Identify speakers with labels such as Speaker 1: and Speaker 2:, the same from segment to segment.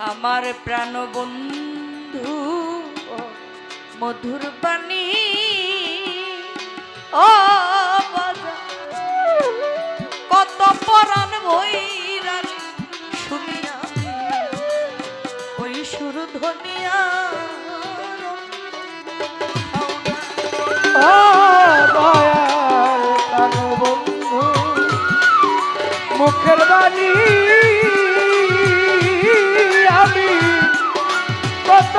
Speaker 1: আমার প্রাণবন্ধু মধুর বাণী ও কত পরাণ ভৈরানি ওই ধনিয়া
Speaker 2: মুখের বাণী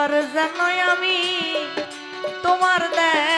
Speaker 1: এবার যেন
Speaker 2: আমি তোমার দেয়